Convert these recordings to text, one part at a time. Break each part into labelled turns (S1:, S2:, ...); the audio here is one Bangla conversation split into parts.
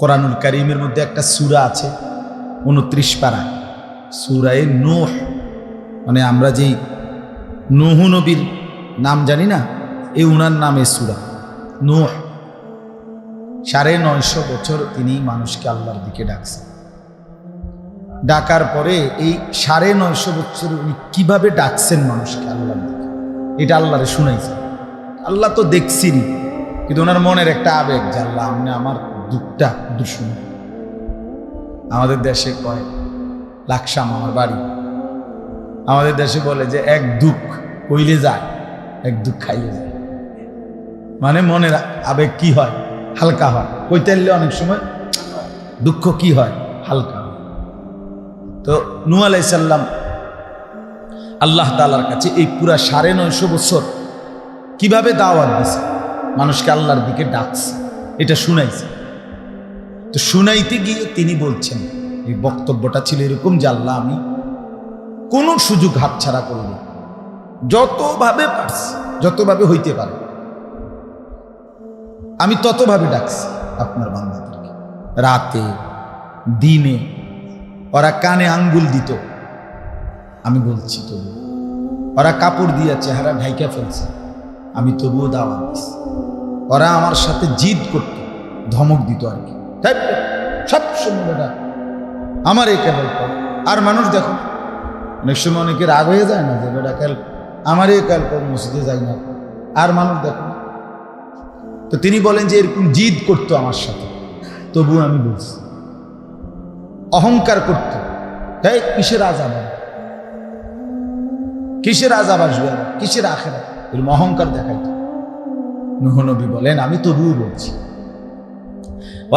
S1: কোরআনুল করিমের মধ্যে একটা সুরা আছে, উনত্রিশ পাড়ায় সুরায় নোহ। মানে আমরা যেই নুহু নবীর নাম জানি না, এই উনার নামে সুরা। নোহ। সাড়ে নয়শো বছর তিনি মানুষকে আল্লাহর দিকে ডাকছেন। ডাকার পরে এই সাড়ে নয়শো বছর উনি কীভাবে ডাকছেন মানুষকে আল্লাহর দিকে? এটা আল্লাহরে শুনাইছেন আল্লাহ তো দেখছিনি কিন্তু ওনার মনের একটা আবেগ যে, আল্লাহ, আপনি আমার একটু শুনুন আমাদের দেশে কয়, লাকসাম আমার বাড়ি। আমাদের দেশে বলে যে এক দুঃখ কইলে যায়, এক দুঃখ খাইলে যায়। মানে মনের আবেগ কি হয়? হালকা হয়। কইতে অনেক সময় দুঃখ কি হয়? হালকা তো নু আলাইসাল্লাম আল্লাহ তালার কাছে এই পুরা সাড়ে নয়শো বছর কীভাবে দাওয়াত দিছে? মানুষকে আল্লাহর দিকে ডাকছে। এটা শুনাইছে। তো শুনাইতে গিয়ে তিনি বলছেন, এই বক্তব্যটা ছিল এরকম যে আল্লাহ আমি কোনো সুযোগ হাতছাড়া করিনি যতভাবে পারছি, যতভাবে হইতে পারে। আমি ততভাবে ডাকছি আপনার বান্দাদেরকে। রাতে, দিনে, ওরা কানে আঙ্গুল দিত। আমি বলছি, তবু ওরা কাপড় দিয়া চেহারা ঢাইকা ফেলছে। আমি তবুও দাওয়া দিছি। ওরা আমার সাথে জিদ করত, ধমক দিত আর কি। সব বেটা আমার এই কেবল। আর মানুষ দেখো অনেক সময় অনেকে রাগ হয়ে যায় না যে বেটা কাল আমার এই কাল মসজিদে যাই না। আর মানুষ দেখো, তো তিনি বলেন যে এরকম জিদ করতো আমার সাথে, তবুও আমি বলছি। অহংকার করত। তাই কিসের আজাব? কিসের আসবে? আবার? কিসের আখেরা এরকম অহংকার দেখাইতো। নুহ নবী বলেন, আমি তবুও বলছি।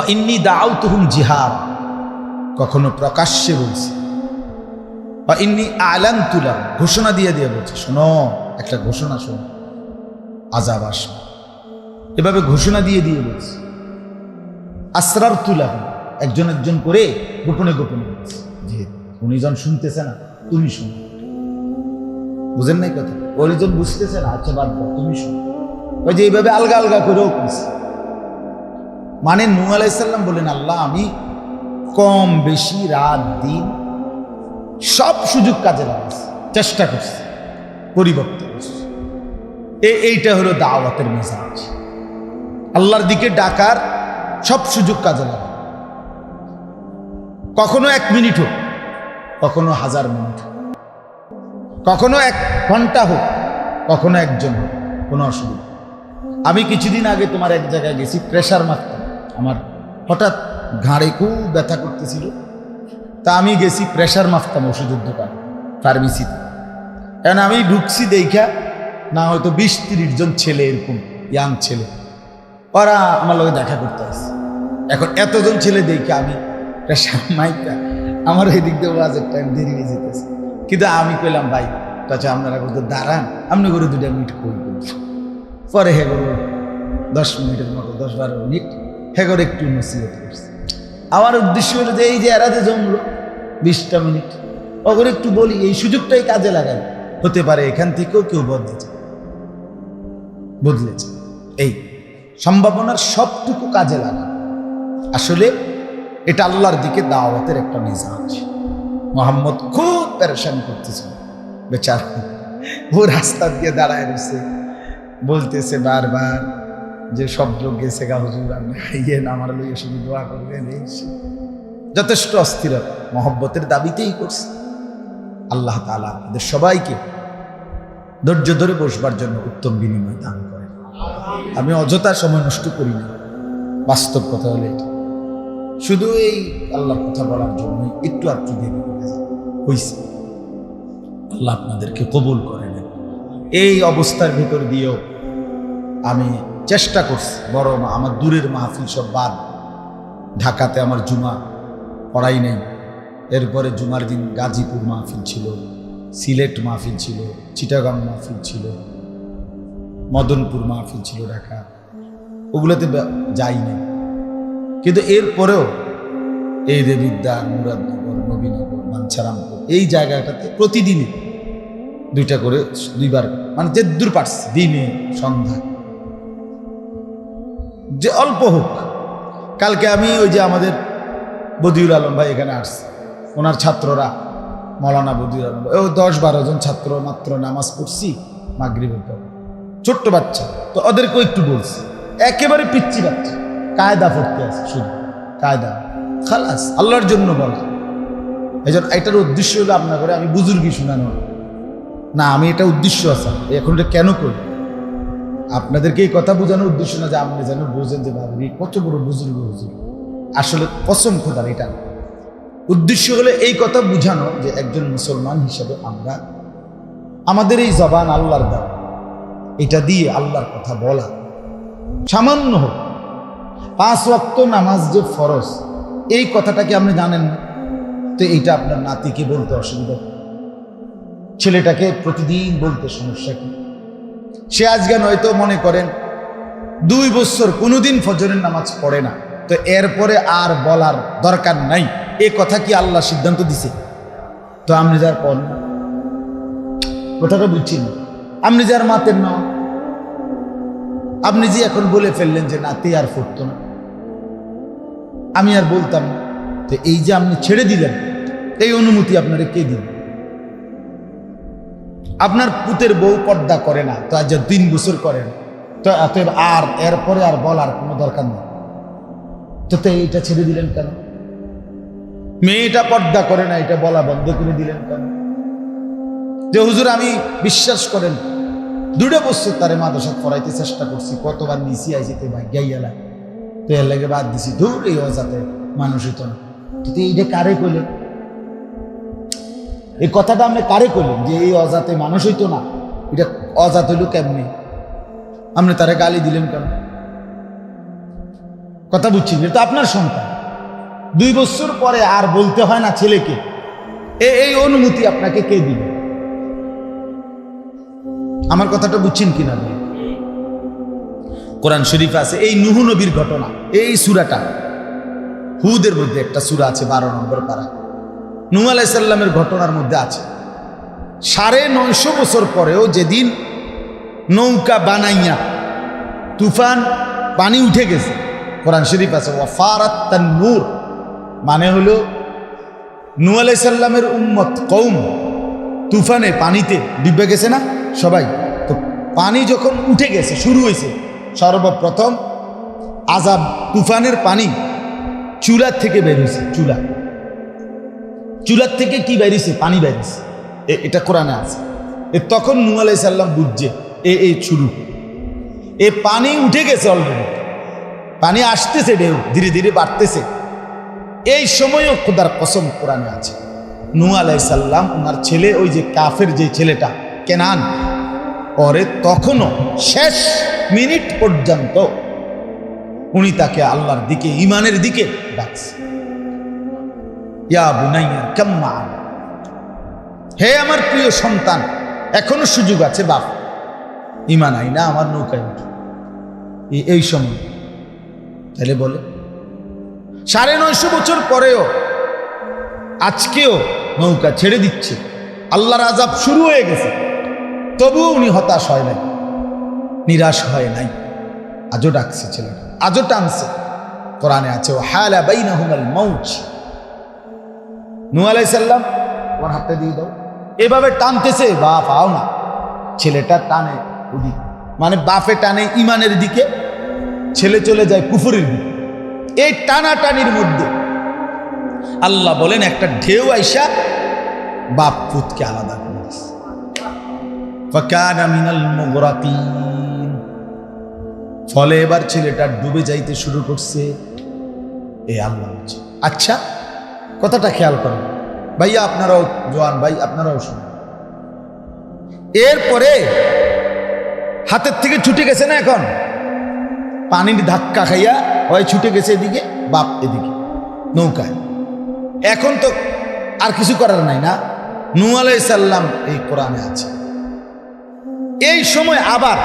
S1: ইন্নি দাও তুহুম জিহাদ। কখনো প্রকাশ্যে বলছি। বা ইন্নি আলান তুলাম ঘোষণা দিয়ে দিয়ে বলছে, শোনো, একটা ঘোষণা শোনো। আজাব আসবে। এভাবে ঘোষণা দিয়ে দিয়ে বলছি। আসরার তুলাম একজন একজন করে গোপনে গোপনে বলছি। যে উনিজন শুনতেছে না, তুমি শুনো। বুঝেন নাই কথা? ওইজন বুঝতেছে না আচ্ছা বাদ তুমি শুনো। ওই যে এইভাবে আলগা আলগা করেও করছি মানে নু আলাইসাল্লাম বলেন আল্লাহ, আমি কম বেশি রাত, দিন সব সুযোগ কাজে লাগাচ্ছি চেষ্টা করছি, পরিবর্তন এইটা হলো দাওয়াতের মেজাজ। আল্লাহর দিকে ডাকার সব সুযোগ কাজে লাগা কখনো এক মিনিট হোক, কখনো হাজার মিনিট হোক, কখনো এক ঘণ্টা হোক, কখনো একজন হোক, কোনো অসুবিধা। আমি কিছুদিন আগে তোমার এক জায়গায় গেছি প্রেশার মারতাম আমার হঠাৎ ঘাড়ে খুব ব্যথা করতেছিল। তা আমি গেছি প্রেশার মাপতাম ওষুধের দোকান, ফার্মেসিতে। এখন আমি ঢুকছি দেখা না হয়তো বিশ তিরিশ জন ছেলে এরকম ইয়াং ছেলে। ওরা আমার লগে দেখা করতে আসছে এখন এতজন ছেলে দেখে আমি প্রেশার মাইকটা আমার এই দিক দিয়ে ওয়াজের টাইম দেরি হয়ে যেতেছে। কিন্তু আমি কইলাম, ভাই তাছে আপনারা করতে দাঁড়ান, আপনি করে দুটা মিনিট কই পরে হে করো দশ মিনিটের মতো, দশ বারো মিনিট হে করে একটু নসিহত করছে। আমার উদ্দেশ্য হলো যে এই যে এরা যে জমলো, বিশটা মিনিট ওগুলো একটু বলি, এই সুযোগটাই কাজে লাগাই হতে পারে এখান থেকেও কেউ বদলেছে। বদলেছে। এই সম্ভাবনার সবটুকু কাজে লাগা আসলে এটা আল্লাহর দিকে দাওয়াতের একটা মেজাজ। মোহাম্মদ খুব প্যারেশান করতেছে। বেচার ও রাস্তা দিয়ে দাঁড়ায় রয়েছে। বলতেছে বারবার যে সব গেছে, গা হুজুর, আপনি আমার লইয়া শুধু দোয়া করবেন, এই যথেষ্ট অস্থিরতা মহব্বতের দাবিতেই করছে। আল্লাহ তালা আমাদের সবাইকে ধৈর্য ধরে বসবার জন্য উত্তম বিনিময় দান করেন। আমি অযথা সময় নষ্ট করি না। বাস্তব কথা হলে এটা। শুধু এই আল্লাহর কথা বলার জন্য একটু একটু দেরি করে হইছে। আল্লাহ আপনাদেরকে কবুল করে এই অবস্থার ভিতর দিয়েও আমি চেষ্টা করছি। বড় আমার দূরের মাহফিল সব বাদ। ঢাকাতে আমার জুমা পড়াই নেই। এরপরে জুমার দিন গাজীপুর মাহফিল ছিল, সিলেট মাহফিল ছিল, চিটাগাং মাহফিল ছিল, মদনপুর মাহফিল ছিল ঢাকা। ওগুলোতে যাই নাই। কিন্তু এরপরেও এই দেবিদ্যার মুরাদনগর, নবীনগর, মানছারামপুর এই জায়গাটাতে প্রতিদিনে দুইটা করে দুইবার মানে যে দূর পারছি, দিনে, সন্ধ্যায়। যে অল্প হোক। কালকে আমি ওই যে আমাদের বদিউল আলম ভাই এখানে আসছে। ওনার ছাত্ররা, মৌলানা বদিউল আলম ও দশ বারো জন ছাত্র মাত্র নামাজ পড়ছি মাগরিবের পর। ছোট্ট বাচ্চা। তো ওদেরকেও একটু বলছি, একেবারে পিচ্ছি বাচ্চা। কায়দা পড়তে আছে শুধু। কায়দা। খালাস, আল্লাহর জন্য বলা। এই জন্য এটার উদ্দেশ্য হলো আপনার করে আমি বুজুর্গি শোনানো না, আমি এটা উদ্দেশ্য আছে। এখন এটা কেন করি আপনাদেরকে এই কথা বোঝানোর উদ্দেশ্য না যে আপনি যেন বোঝেন যে বাবরি কত বড় বুজুর্গ, হুজুর। আসলে কসম খোদার এটা। উদ্দেশ্য হলে এই কথা বুঝানো যে একজন মুসলমান হিসাবে আমরা আমাদের এই জবান আল্লাহর দেওয়া। এটা দিয়ে আল্লাহর কথা বলা। সামান্য হোক, পাঁচ ওয়াক্ত নামাজ যে ফরজ, এই কথাটাকে আপনি জানেন? তো এইটা আপনার নাতিকে বলতে অসুবিধা। ছেলেটাকে প্রতিদিন বলতে সমস্যা কি? সে আজকে নয়তো মনে করেন দুই বছর কোনোদিন ফজরের নামাজ পড়ে না। তো এরপরে আর বলার দরকার নাই। এ কথা কি আল্লাহ সিদ্ধান্ত দিছে? তো আপনি যার পড় কথাটা বুঝছি না আপনি যার মাতের না আপনি যে এখন বলে ফেললেন যে নাতি আর ফুটতো না। আমি আর বলতাম না। তো এই যে আপনি ছেড়ে দিলেন, এই অনুমতি আপনারে কে দিল আপনার পুতের বউ পর্দা করে না, তো আজ তিন বছর করেন। তো অতএব আর এরপরে আর বলার কোনো দরকার নেই। তো তো এইটা ছেড়ে দিলেন কেন? মেয়েটা পর্দা করে না, এটা বলা বন্ধ করে দিলেন কেন? যে হুজুর আমি বিশ্বাস করেন দুটো বছর তারে মাদশাত করাইতে চেষ্টা করছি, কতবার নিচি আইসিতে ভাগ্যাইয়ালা তো এর লাগে বাদ দিছি, দূর এই অজাতে মানুষ হইতো না। তো তুই এইটা কারে কইলেন? এই কথাটা আপনি কারে কইলেন যে এই অজাতে মানুষ হইতো না, এটা অজাত হইল কেমনি? আপনি তারে গালি দিলেন কেন? কথা বুঝছি এটা তো আপনার সন্তান। দুই বছর পরে আর বলতে হয় না ছেলেকে। এই অনুমতি আপনাকে কে দিল? আমার কথাটা বুঝছেন কিনা? কোরআন শরীফ আছে, এই নুহু নবীর ঘটনা, এই সুরাটা। হুদের মধ্যে একটা সুরা আছে, বারো নম্বর পারা। নুহ আলাইসাল্লামের ঘটনার মধ্যে আছে। সাড়ে নয়শো বছর পরেও যেদিন নৌকা বানাইয়া তুফান, পানি উঠে গেছে, কোরআন শরীফ আছে ওয়াফারাত নূর মানে হলো নূ আলাইসাল্লামের উম্মত কৌম তুফানে পানিতে ডিব্বে গেছে না সবাই? তো পানি যখন উঠে গেছে, শুরু হয়েছে, সর্বপ্রথম আজাব তুফানের পানি চুলার থেকে বের হয়েছে, চুলা। চুলার থেকে কি বেরিয়েছে পানি এ- এটা কোরআনে আছে। এ, তখন নূ আলাইসাল্লাম বুঝছে, এ, এই শুরু এ, পানি উঠে গেছে অলরেডি পানি আসতেছে ঢেউ, ধীরে ধীরে বাড়তেছে। এই সময়ও খোদার কসম কোরআনে আছে। নূ আলাইসাল্লাম ওনার ছেলে, ওই যে কাফের যে ছেলেটা, কেনান, পরে তখনও শেষ মিনিট পর্যন্ত উনি তাকে আল্লাহর দিকে ইমানের দিকে ডাকছে। ইয়া বুনাইয়া কাম্মা হে আমার প্রিয় সন্তান, এখনও সুযোগ আছে বাপ। ইমান আই না আমার নৌকায় এই- সময়। তাহলে বলে, সাড়ে নয়শো বছর পরেও আজকেও নৌকা ছেড়ে দিচ্ছে। আল্লাহর আজাব শুরু হয়ে গেছে। তবুও উনি হতাশ হয় নাই, নিরাশ হয় নাই। আজও ডাকছে ছেলেটা, আজও টানছে। কোরআনে আছে ও হালা বাইনাহুমাল মাউচ নু আলাইসাল্লাম তোমার হাতে দিয়ে দাও। এভাবে টানতেছে বা পাও না। ছেলেটা টানে ওদিক। মানে বাফে টানে ইমানের দিকে। ছেলে চলে যায় কুফুরের দিকে। এই টানাটানির মধ্যে আল্লাহ বলেন, একটা ঢেউ আইসা বাপ পুতকে আলাদা করে। ফলে এবার ছেলেটা ডুবে যাইতে শুরু করছে। এ আল্লাহ আচ্ছা কথাটা খেয়াল করেন ভাইয়া, আপনারাও, জোয়ান ভাই, আপনারাও শুনুন। এরপরে হাতের থেকে ছুটে গেছে না এখন? পানির ধাক্কা খাইয়া হয় ছুটে গেছে এদিকে, বাপ এদিকে, নৌকায়। এখন তো আর কিছু করার নাই না। নু আলাইসাল্লাম এই কোরআনে আছে। এই সময় আবার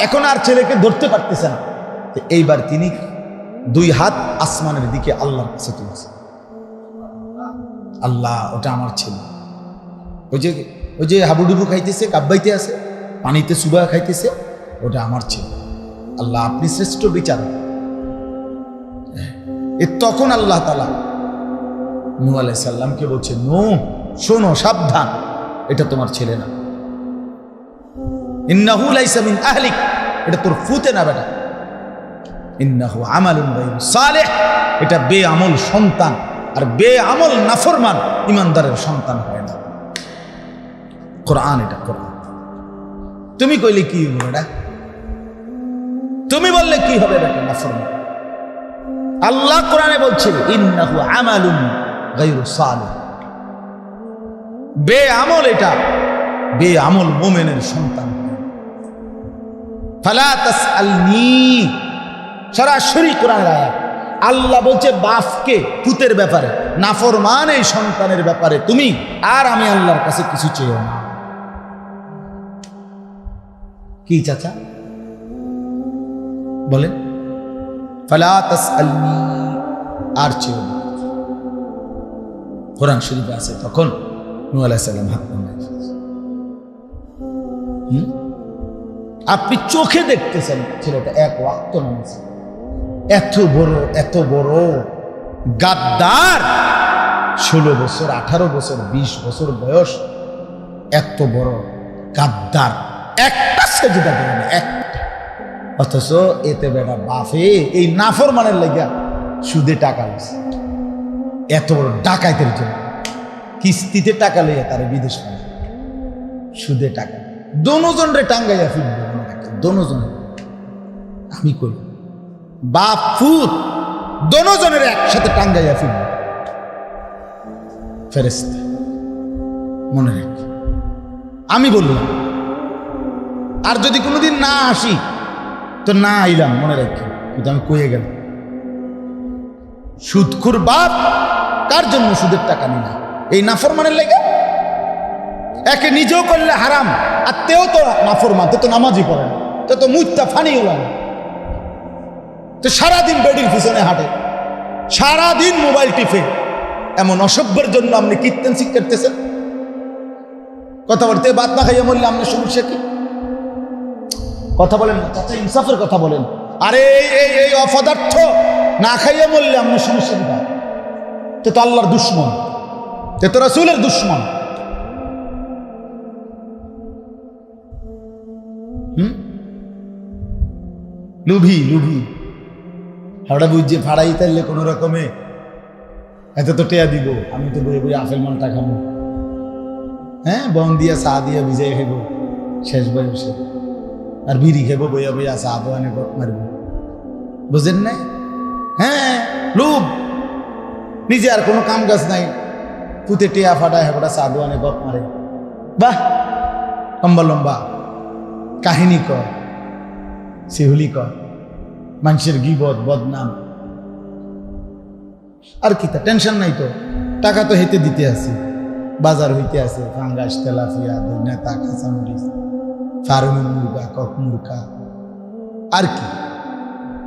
S1: এখন আর ছেলেকে ধরতে পারতেছে না। এইবার তিনি দুই হাত আসমানের দিকে আল্লাহর কাছে তুলছে। আল্লাহ, ওটা আমার ছেলে। ওই যে ওই যে হাবুডুবু খাইতেছে, কাব্বাইতে আছে, পানিতে সুবা খাইতেছে, ওটা আমার ছেলে। আল্লাহ, আপনি শ্রেষ্ঠ বিচার এ তখন আল্লাহ তালা নু আলাই আলাইসাল্লামকে বলছে নু শোনো, সাবধান, এটা তোমার ছেলে না। ইন্নাহু লাইসা মিন আহলিক, এটা তোর ফুতে না বেটা। ইন্নাহু আমালুন সালেহ, এটা বেআমল সন্তান। আর বেআমল, নাফরমান ইমানদারের সন্তান হয় না। কোরআন এটা কোরআন। তুমি কইলে কি হবে বেটা? তুমি বললে কি হবে বেটা নাফরমান? আল্লাহ কোরআনে বলছে, ইন্নাহু আমালুন সালেহ। বেআমল এটা, বেআমল মোমেনের সন্তান ফালা তাসআলনি, সরাসরি কোরআনের আয়াত। আল্লাহ বলছে বাপকে পুতের ব্যাপারে। নাফরমান এই সন্তানের ব্যাপারে। তুমি আর আমি আল্লাহর কাছে কিছু চেয়েও না। কি চাচা? ফালা আর চেয়েও না। কোরআন শরীফে আছে তখন নূহ আলাইহিস সালাম হাত আপনি চোখে দেখতেছেন ছেলেটা, এক ওয়াক্ত নামাজ। এত বড় এত বড় গাদ্দার। ষোলো বছর, আঠারো বছর, বিশ বছর বয়স, এত বড় গাদ্দার। একটা সেজদা করে না, একটা। অথচ এতে বেটা বাফে এই নাফর মানের লেগা সুদে টাকা লইছে। এত বড় ডাকাইতের জন্য। কিস্তিতে টাকা লইয়া তার বিদেশ সুদে টাকা। দনোজন রে টাঙ্গাইয়া ফিরবে রাখে। আমি কই? বাপ ফুত দনোজনের একসাথে টাঙ্গাইয়া ফিরবে। ফেরেস্তা মনে রাখি, আমি বললাম, আর যদি কোনোদিন না আসি, তো না আইলাম, মনে রাখি, কিন্তু আমি কয়ে গেলাম। সুদখুর বাপ, কার জন্য সুদের টাকা নিলাম এই নাফরমানের লেগে? একে নিজেও করলে হারাম, আর তেও তো নাফরমান তো তো নামাজই পড়ে তো তো মুইতা ফানি হলাম তো সারাদিন বেডির পিছনে হাঁটে, সারাদিন মোবাইল টিপে। এমন অসভ্যের জন্য আপনি কীর্তন শিক্ষার্থেছেন কথা বলতে বাদ না খাইয়া বললে আপনার সমস্যা কি? কথা বলেন চাচা ইনসাফের কথা বলেন। আরে এই এই এই অপদার্থ না খাইয়া বললে আপনার সমস্যা কি? তো তো আল্লাহর দুশ্মন। তে তো রাসূলের দুশ্মন। হুম? লুভি লুভি। হাওড়া বুঝছে, ফাড়াই তাইলে কোনো রকমে। এত তো টেয়া দিব, আমি তো বই বই আপেল মালটা খাব। হ্যাঁ বন দিয়া চা দিয়া ভিজাই খাইব, শেষ বয়সে। আর বিড়ি খাইব বইয়া বইয়া চা দোয়ানে মারব। বুঝেন নাই? হ্যাঁ লোভ। নিজে আর কোনো কাম কাজ নাই। পুঁতে টেয়া ফাটা হেপটা চা দোয়ানে গপ মারে। বাহ, লম্বা লম্বা। কাহিনী কর সেহুলি কর মানুষের গিবদ বদনাম। আর কি তা, টেনশন নাই তো। টাকা তো হেতে দিতে আছে। বাজার হইতে আছে। ফাঙ্গাস তেলাফিয়া দৈন্যতা কাঁচামরিচ ফার্মের মুরগা, কক মুরগা। আর কি।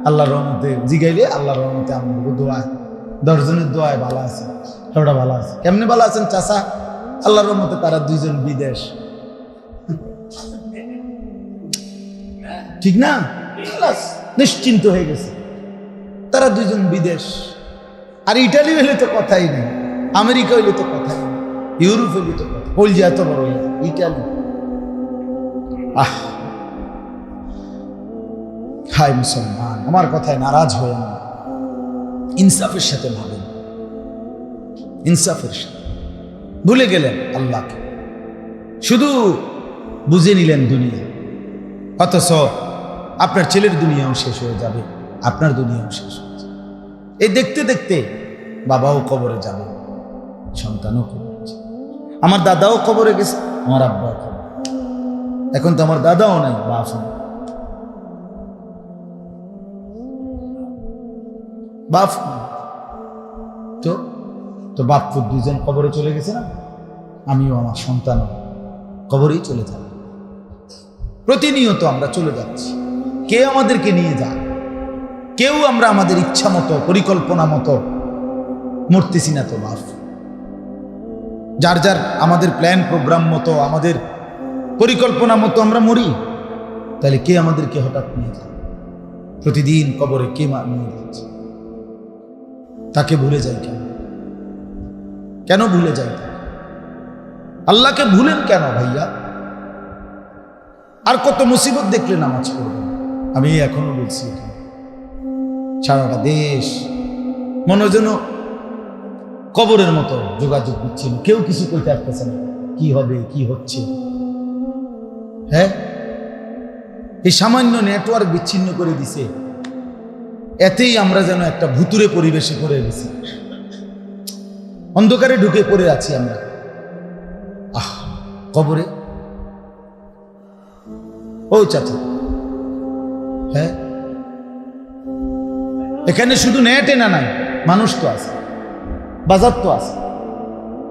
S1: আল্লাহ রহমতে জিগাইলে আল্লাহ রহমতে আমার দোয়া। দশজনের দোয়ায় ভালো আছে। সবটা ভালো আছে। কেমনে ভালো আছেন চাষা আল্লাহ রহমতে তারা দুইজন বিদেশ। ঠিক না? নিশ্চিন্ত হয়ে গেছে। তারা দুইজন বিদেশ। আর ইটালি হইলে তো কথাই নেই, আমেরিকা হইলে তো কথাই নেই, ইউরোপ হইলে তো কথা কলজিয়া এত বড় ইটালি। আহ। হাই মুসলমান, আমার কথায় নারাজ হয়ে না ইনসাফের সাথে ভাবেন। ইনসাফের সাথে। ভুলে গেলেন আল্লাহকে। শুধু বুঝে নিলেন দুনিয়া। অথচ আপনার ছেলের দুনিয়াও শেষ হয়ে যাবে, আপনার দুনিয়াও শেষ হয়ে যাবে। এই দেখতে দেখতে বাবাও কবরে যাবে, সন্তানও কবরে। আমার দাদাও কবরে গেছে, আমার আব্বাও কবরে এখন তো আমার দাদাও নাই, বাপ নাই। বাপ তো তো বাপ দুজন কবরে চলে গেছে না? আমিও আমার সন্তানও কবরেই চলে যাব। প্রতিনিয়ত আমরা চলে যাচ্ছি। কে আমাদেরকে নিয়ে যায়? কেউ আমরা আমাদের ইচ্ছা মতো, পরিকল্পনা মতো মরতেছি না তো লাভ যার যার আমাদের প্ল্যান প্রোগ্রাম মতো, আমাদের পরিকল্পনা মতো আমরা মরি, তাহলে কে আমাদেরকে হঠাৎ নিয়ে যায়? প্রতিদিন কবরে কে নিয়ে যাচ্ছে? তাকে ভুলে যাই কেন? কেন ভুলে যাই আল্লাহকে ভুলেন কেন ভাইয়া? আর কত মুসিবত দেখলে নামাজ পড়বেন? আমি এখনও বলছি সারাটা দেশ মনে যেন কবরের মতো যোগাযোগ বিচ্ছিন্ন কেউ কিছু করতে পারতেছে না। কি হবে, কি হচ্ছে? হ্যাঁ? এই সামান্য নেটওয়ার্ক বিচ্ছিন্ন করে দিছে। এতেই আমরা যেন একটা ভুতুরে পরিবেশে করে গেছি। অন্ধকারে ঢুকে পড়ে আছি আমরা। আহ, কবরে? ও চাচা। হ্যাঁ? এখানে শুধু নেটে না নাই, মানুষ তো আছে, বাজার তো আছে,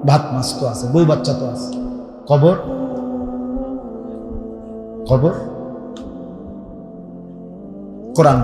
S1: ভাত, মাছ তো আছে বউ বাচ্চা তো আছে। কবর কবর কোরআন